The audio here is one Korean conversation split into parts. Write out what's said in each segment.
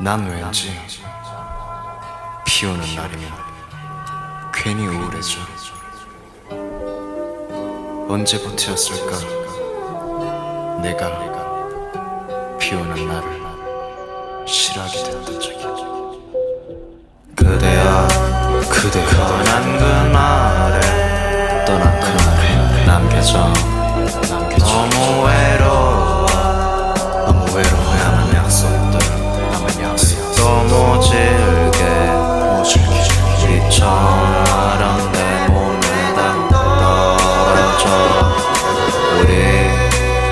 난 왠지 비 오는 날이면 괜히 우울해져. 언제부터였을까? 내가 비 오는 날을 싫어하게 됐던 적이 질게. 이처럼 내 몸에 다 떨어져. 우리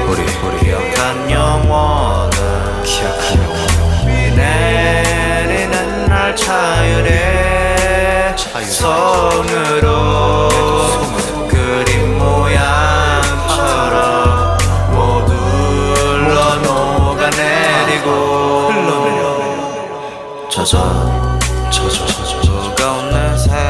우리 우리 기억한 영원은 기억한 영원 비 내리는 날 차율에 손으로 세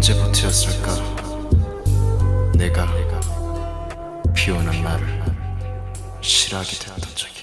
언제부터였을까? 내가 비 오는 날을 싫어하게 됐던 적이